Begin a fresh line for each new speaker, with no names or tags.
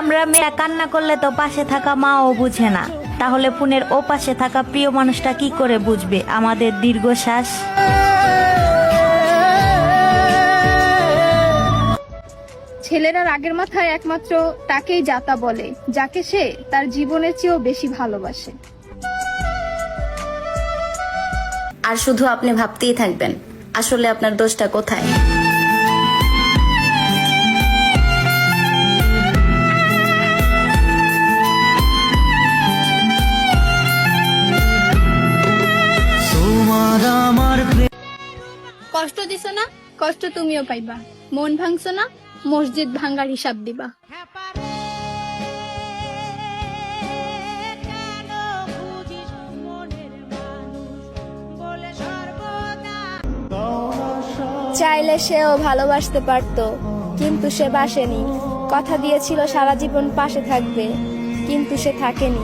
আমরা মেয়েরা কান্না করলে তো পাশে থাকা মাও বুঝে না। তাহলে ফোনের ও পাশে থাকা প্রিয় মানুষটা কি করে বুঝবে? আমাদের দীর্ঘশ্বাস।
ছেলেরা রাগের মাথায় একমাত্র তাকেই যাতা বলে যাকে সে তার জীবনের চেয়েও বেশি ভালোবাসে।
আর শুধু আপনি ভাবতেই থাকবেন আসলে আপনার দোষটা কোথায়?
কষ্ট দিছ না? কষ্ট তুমিও পাইবা। মন ভাঙছ না? মসজিদ ভাঙ্গার হিসাব দিবা। চাইলে সেও ভালোবাসতে পারতো, কিন্তু সে বাসেনি। কথা দিয়েছিল সারা জীবন পাশে থাকবে, কিন্তু সে থাকেনি।